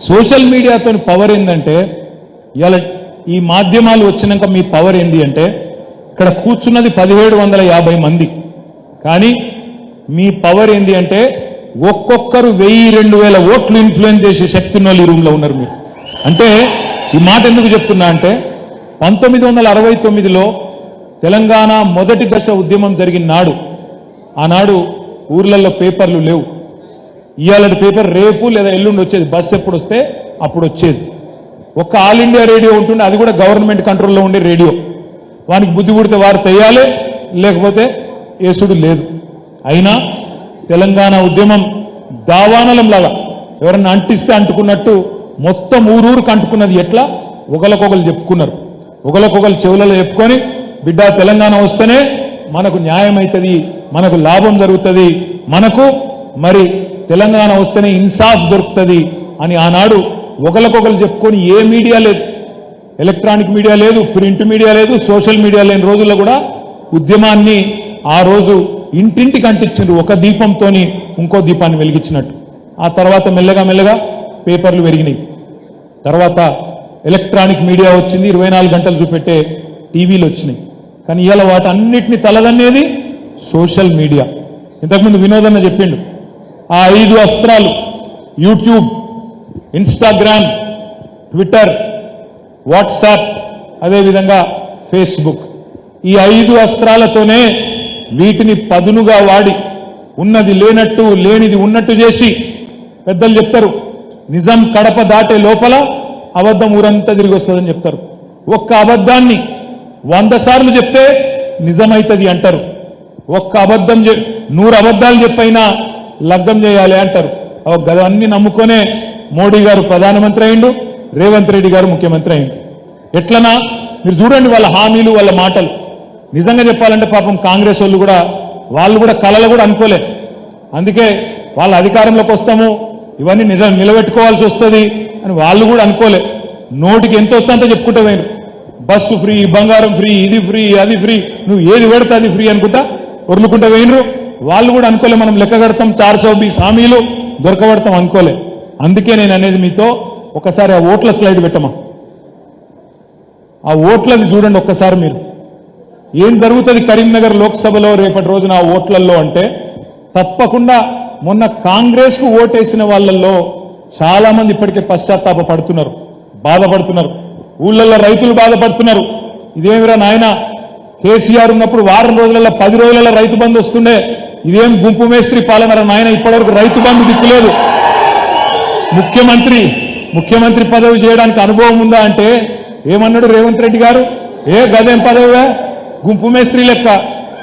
Social మీడియాతో power ఏంటంటే ఇవాళ ఈ మాధ్యమాలు వచ్చినాక మీ పవర్ ఏంది అంటే ఇక్కడ కూర్చున్నది పదిహేడు వందల యాభై మంది. కానీ మీ పవర్ ఏంది అంటే ఒక్కొక్కరు వెయ్యి రెండు వేల ఓట్లు ఇన్ఫ్లుయెన్స్ చేసే శక్తి ఉన్న ఈ రూమ్లో ఉన్నారు మీరు. అంటే ఈ మాట ఎందుకు చెప్తున్నా అంటే పంతొమ్మిది వందల అరవై తొమ్మిదిలో తెలంగాణ మొదటి దశ ఉద్యమం జరిగిన నాడు ఆనాడు ఊర్లలో పేపర్లు లేవు. ఇవాళ పేపర్ రేపు లేదా ఎల్లుండి వచ్చేది. బస్సు ఎప్పుడు వస్తే అప్పుడు వచ్చేది. ఒక్క ఆల్ ఇండియా రేడియో ఉంటుండే అది కూడా గవర్నమెంట్ కంట్రోల్లో ఉండే రేడియో. వానికి బుద్ధి పుడితే వారు తెయ్యాలి లేకపోతే యేసుడు లేదు. అయినా తెలంగాణ ఉద్యమం దావానలంలాగా ఎవరన్నా అంటిస్తే అంటుకున్నట్టు మొత్తం ఊరూరుకు అంటుకున్నది ఎట్లా? ఒకరికొకరు చెప్పుకున్నారు. ఒకరికొకరు చెవులలో చెప్పుకొని బిడ్డ తెలంగాణ వస్తేనే మనకు న్యాయం అవుతుంది మనకు లాభం జరుగుతుంది మనకు మరి తెలంగాణ వస్తేనే ఇన్సాఫ్ దొరుకుతుంది అని ఆనాడు ఒకరికొకరు చెప్పుకొని ఏ మీడియా లేదు. ఎలక్ట్రానిక్ మీడియా లేదు ప్రింట్ మీడియా లేదు సోషల్ మీడియా లేని రోజుల్లో కూడా ఉద్యమాన్ని ఆ రోజు ఇంటింటికి అంటించిండ్రు ఒక దీపంతోని ఇంకో దీపాన్ని వెలిగించినట్టు. ఆ తర్వాత మెల్లగా మెల్లగా పేపర్లు పెరిగినాయి. తర్వాత ఎలక్ట్రానిక్ మీడియా వచ్చింది ఇరవై నాలుగు గంటలు చూపెట్టే టీవీలు వచ్చినాయి. కానీ ఇవాళ వాటన్నిటిని తలదన్నేది సోషల్ మీడియా. ఇంతకుముందు వినోదన్న చెప్పిండు ఆ ఐదు అస్త్రాలు యూట్యూబ్ ఇన్స్టాగ్రామ్ ట్విట్టర్ వాట్సాప్ అదేవిధంగా ఫేస్బుక్. ఈ ఐదు అస్త్రాలతోనే వీటిని పదునుగా వాడి ఉన్నది లేనట్టు లేనిది ఉన్నట్టు చేసి పెద్దలు చెప్తారు నిజం కడప దాటే లోపల అబద్ధం ఊరంతా తిరిగి వస్తుందని చెప్తారు. ఒక్క అబద్ధాన్ని వంద సార్లు చెప్తే నిజమైతుంది అంటారు. ఒక్క అబద్ధం నూరు అబద్ధాలు చెప్పైనా లగ్గం చేయాలి అంటారు. అన్ని నమ్ముకొనే మోడీ గారు ప్రధానమంత్రి అయిండు రేవంత్ రెడ్డి గారు ముఖ్యమంత్రి అయిండు. ఎట్లనా? మీరు చూడండి వాళ్ళ హామీలు వాళ్ళ మాటలు. నిజంగా చెప్పాలంటే పాపం కాంగ్రెస్ వాళ్ళు కూడా వాళ్ళు కూడా కళలు కూడా అనుకోలే. అందుకే వాళ్ళ అధికారంలోకి వస్తాము ఇవన్నీ నిజం నిలబెట్టుకోవాల్సి వస్తుంది అని వాళ్ళు కూడా అనుకోలే. నోటికి ఎంత వస్తుందంటే చెప్పుకుంటూ పోయినారు బస్సు ఫ్రీ బంగారం ఫ్రీ ఇది ఫ్రీ అది ఫ్రీ నువ్వు ఏది పెడితే అది ఫ్రీ అనుకుంటా వరులుకుంటూ వేయినరు వాళ్ళు కూడా అనుకోలే మనం లెక్క కడతాం చార్ సో బీస్ హామీలు దొరకబడతాం అనుకోలే. అందుకే నేను అనేది మీతో ఒకసారి ఆ ఓట్ల స్లైడ్ పెట్టమా? ఆ ఓట్లని చూడండి ఒక్కసారి మీరు. ఏం జరుగుతుంది కరీంనగర్ లోక్సభలో రేపటి రోజున ఆ ఓట్లల్లో అంటే తప్పకుండా మొన్న కాంగ్రెస్కు ఓటేసిన వాళ్ళల్లో చాలామంది ఇప్పటికే పశ్చాత్తాప పడుతున్నారు బాధపడుతున్నారు. ఊళ్ళల్లో రైతులు బాధపడుతున్నారు. ఇదేమిరా నాయన కేసీఆర్ ఉన్నప్పుడు వారం రోజులలో పది రోజులలో రైతు బంధు వస్తుండే. ఇదేం గుంపు మేస్త్రి పాలనరా నాయన ఇప్పటివరకు రైతు బంధు దిక్కులేదు ముఖ్యమంత్రి ముఖ్యమంత్రి పదవి చేయడానికి అనుభవం ఉందా అంటే ఏమన్నాడు రేవంత్ రెడ్డి గారు? ఏ గదేం పదవిగా? గుంపు మేస్త్రి లెక్క.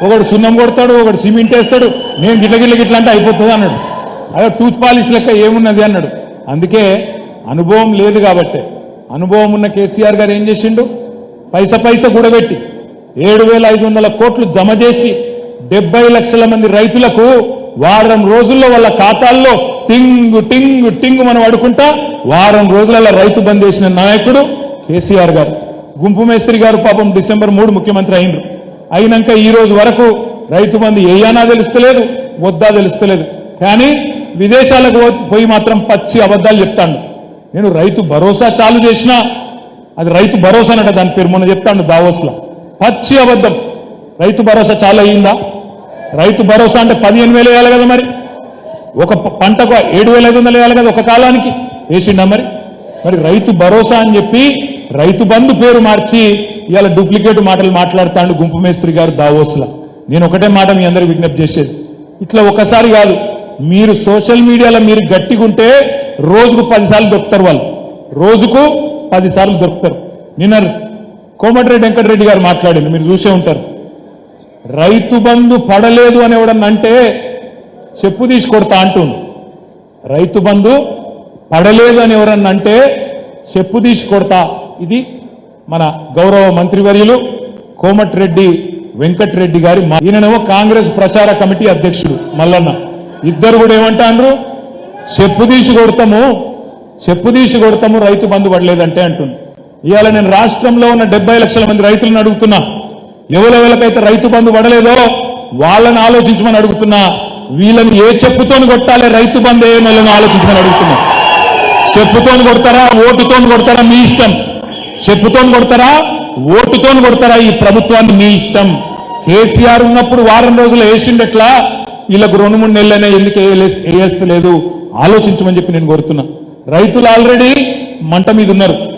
ఒకడు సున్నం కొడతాడు ఒకడు సిమెంట్ వేస్తాడు. నేను గిట్ల గిట్ల గిట్ల అంటే అయిపోతుంది అన్నాడు. అదే టూత్ పాలిష్ లెక్క ఏమున్నది అన్నాడు. అందుకే అనుభవం లేదు కాబట్టే. అనుభవం ఉన్న కేసీఆర్ గారు ఏం చేసిండు? పైస పైస కూడబెట్టి ఏడు వేల ఐదు వందల కోట్లు జమ చేసి డెబ్బై లక్షల మంది రైతులకు వారం రోజుల్లో వాళ్ళ ఖాతాల్లో టింగు టింగు టింగు మనం అడుకుంటా వారం రోజులలో రైతు బంద్ చేసిన నాయకుడు కేసీఆర్ గారు. గుంపు మేస్త్రి గారు పాపం డిసెంబర్ మూడు ముఖ్యమంత్రి అయినరు. అయినాక ఈ రోజు వరకు రైతు బంధు ఏయానా తెలుస్తలేదు వద్దా తెలుస్తలేదు. కానీ విదేశాలకు పోయి మాత్రం పచ్చి అబద్ధాలు చెప్తాడు. నేను రైతు భరోసా చాలు చేసినా అది రైతు భరోసా అనట దాని పేరు మొన్న చెప్తాడు దావోస్లో. పచ్చి అబద్ధం. రైతు భరోసా చాలా అయ్యిందా రైతు భరోసా అంటే పదిహేను వేలు వేయాలి కదా మరి? ఒక పంటకు ఏడు వేల ఐదు వందలు వేయాలి కదా ఒక కాలానికి? వేసిండా మరి? మరి రైతు భరోసా అని చెప్పి రైతు బంధు పేరు మార్చి ఇవాళ డూప్లికేట్ మాటలు మాట్లాడుతాడు గుంపు మేస్త్రి గారు దావోస్లా. నేను ఒకటే మాట మీ అందరికి విజ్ఞప్తి చేసేది. ఇట్లా ఒకసారి కాదు మీరు సోషల్ మీడియాలో మీరు గట్టిగుంటే రోజుకు పదిసార్లు దొరుకుతారు వాళ్ళు. రోజుకు పదిసార్లు దొరుకుతారు. నిన్న కోమటిరెడ్డి వెంకటరెడ్డి గారు మాట్లాడింది మీరు చూసే ఉంటారు. రైతు బంధు పడలేదు అని ఎవడన్నా అంటే చెప్పు తీసి కొడతా అంటుండు. రైతు బంధు పడలేదు అని ఎవరన్నా అంటే చెప్పు తీసి కొడతా ఇది మన గౌరవ మంత్రివర్యులు కోమటిరెడ్డి వెంకటరెడ్డి గారి ఈయననేమో కాంగ్రెస్ ప్రచార కమిటీ అధ్యక్షుడు మల్లన్న. ఇద్దరు కూడా ఏమంటాండ్రు? చెప్పు తీసి కొడతాము చెప్పు తీసి కొడతాము రైతు బంధు పడలేదంటే అంటుంది ఇవాళ నేను రాష్ట్రంలో ఉన్న డెబ్బై లక్షల మంది రైతులను అడుగుతున్నా. ఎవరెవరికైతే రైతు బంధు పడలేదో వాళ్ళని ఆలోచించమని అడుగుతున్నా వీళ్ళని ఏ చెప్పుతోని కొట్టాలి రైతు బంధు ఏ ఆలోచించమని అడుగుతున్నా. చెప్పుతోని కొడతారా ఓటుతోని కొడతారా మీ ఇష్టం? చెప్పుతోని కొడతారా ఓటుతోని కొడతారా ఈ ప్రభుత్వాన్ని మీ ఇష్టం? కేసీఆర్ ఉన్నప్పుడు వారం రోజులు వేసిండట్లా వీళ్ళకు రెండు మూడు నెలలైనా ఎందుకు వేయలే- ఆలోచించమని చెప్పి నేను కోరుతున్నా. రైతులు ఆల్రెడీ మంట మీద ఉన్నారు.